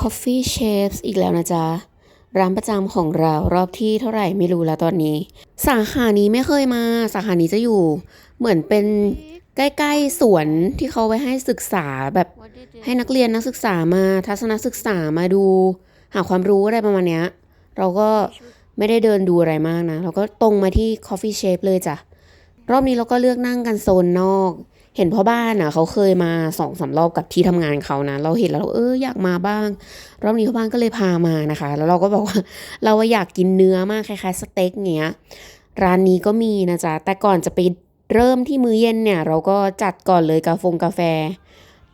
Coffee Shapes อีกแล้วนะจ๊ะ ร้านประจำของเรารอบที่เท่าไหร่ไม่รู้แล้วตอนนี้ สาขานี้ไม่เคยมา สาขานี้จะอยู่ เหมือนเป็นใกล้ๆสวนที่เขาไว้ให้ศึกษาแบบให้นักเรียนนักศึกษามาทัศนศึกษามาดู หาความรู้อะไรประมาณเนี้ย เราก็ไม่ได้เดินดูอะไรมากนะ เราก็ตรงมาที่ Coffee Shape เลยจ้ะ รอบนี้เราก็เลือกนั่งกันโซนนอก เห็นพ่อบ้านอะเขาเคยมาสองสามรอบกับที่ทำงานเขานะ เราเห็นแล้วเราเอออยากมาบ้าง รอบนี้พ่อบ้านก็เลยพามานะคะ แล้วเราก็บอกว่าเราอะอยากกินเนื้อมากคล้ายๆสเต็กเงี้ยร้านนี้ก็มีนะจ๊ะแต่ก่อนจะไปเริ่มที่มื้อเย็นเนี่ย เราก็จัดก่อนเลยกาฟงกาแฟ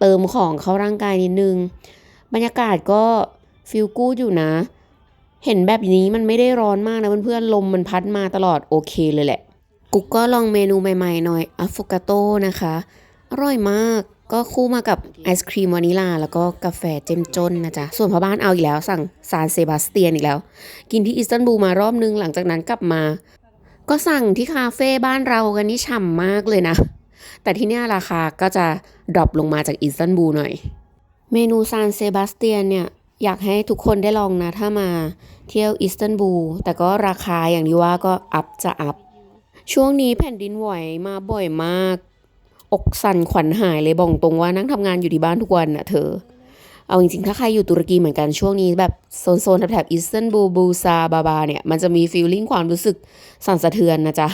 เติมของเข้าร่างกายนิดนึง บรรยากาศก็ฟิลกูดอยู่นะ เห็นแบบนี้มันไม่ได้ร้อนมากนะเพื่อนๆลมมันพัดมาตลอดโอเคเลยแหละ กุ๊กก็ลองเมนูใหม่ๆหน่อยอะโฟกาโต้นะคะ อร่อยมากก็คู่มากับไอศครีมวานิลา แล้วก็กาแฟเจ้มจนนะจ๊ะ ส่วนพ่อบ้านเอาอีกแล้ว สั่งซานเซบาสเตียนอีกแล้ว กินที่อิสตันบูลมารอบนึงหลังจากนั้นกลับมา ก็สั่งที่คาเฟ่บ้านเรากันนี่ฉ่ำมากเลยนะ แต่ที่เนี่ยราคาก็จะดรอปลงมาจากอิสตันบูลหน่อย เมนูซานเซบาสเตียนเนี่ยอยากให้ทุกคนได้ลองนะ ถ้ามาเที่ยวอิสตันบูลแต่ก็ราคาอย่างที่ว่าก็อัพจะอัพ ช่วงนี้แผ่นดินไหวมาบ่อยมาก อกสั่นขวัญหายเลยบอกตรงว่านั่งทำงานอยู่ที่บ้านทุกวันน่ะเธอ เอาจริงๆ ถ้าใครอยู่ตุรกีเหมือนกันช่วงนี้แบบโซนๆแถบอิสตันบูลบูซาบาบาเนี่ย มันจะมีฟีลลิ่งความรู้สึกสั่นสะเทือนนะจ๊ะ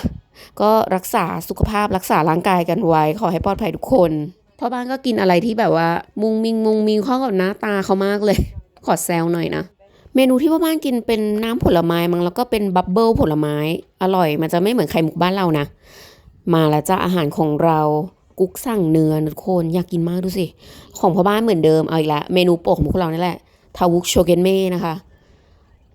ก็รักษาสุขภาพรักษาร่างกายกันไว้ ขอให้ปลอดภัยทุกคนพ่อบ้านก็กินอะไรที่แบบว่า มุงมิงมุงมิงเข้ากับหน้าตาเขามากเลย ขอแซวหน่อยนะ เมนูที่พ่อบ้านกินเป็นน้ำผลไม้มั้งแล้วก็เป็นบับเบิลผลไม้ อร่อย มันจะไม่เหมือนไข่มุกบ้านเรานะ มาแล้วจ้าอาหารของเรากุ๊กสั่งเนื้อนะทุกคนอยากกินมากดูสิ ของพ่อบ้านเหมือนเดิมเอาอีกแล้วเมนูโปรดของพวกเรานี่แหละทาวุกโชเกนเม่นะคะ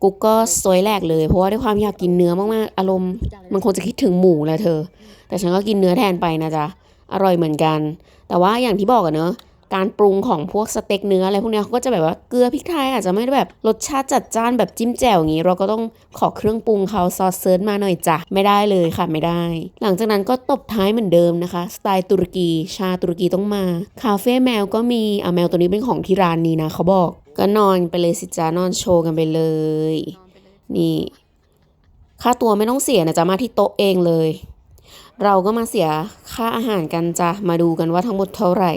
กุ๊กก็สวยแรกเลย เพราะว่าด้วยความอยากกินเนื้อมากๆ อารมณ์มันคงจะคิดถึงหมูแหละเธอ แต่ฉันก็กินเนื้อแทนไปนะจ๊ะอร่อยเหมือนกัน แต่ว่าอย่างที่บอกอะเนอะ การปรุงของพวกสเต็กเนื้ออะไรพวกนี้เขาก็จะแบบว่าเกลือพริกไทยอาจจะไม่ได้แบบรสชาติจัดจ้านแบบจิ้มแจ่วอย่างงี้ เราก็ต้องขอเครื่องปรุงเขาซอสเซิร์ชมาหน่อยจ้ะไม่ได้เลยค่ะไม่ได้ หลังจากนั้นก็ตบท้ายเหมือนเดิมนะคะ สไตล์ตุรกีชาตุรกีต้องมา คาเฟ่แมวก็มีอะแมวตัวนี้เป็นของที่ร้านนี้นะเขาบอกก็นอนไปเลยสิจ้านอนโชว์กันไปเลย นี่ค่าตัวไม่ต้องเสียนะจ๊ะมาที่โต๊ะเองเลย เราก็มาเสียค่าอาหารกันจ้ะมาดูกันว่าทั้งหมดเท่าไหร่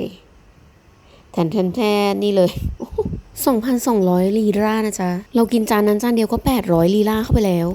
แทนแทนแทนนี่เลย 2,200 ลีรานะจ๊ะ เรากินจานนั้นจานเดียวก็ 800 ลีราเข้าไปแล้ว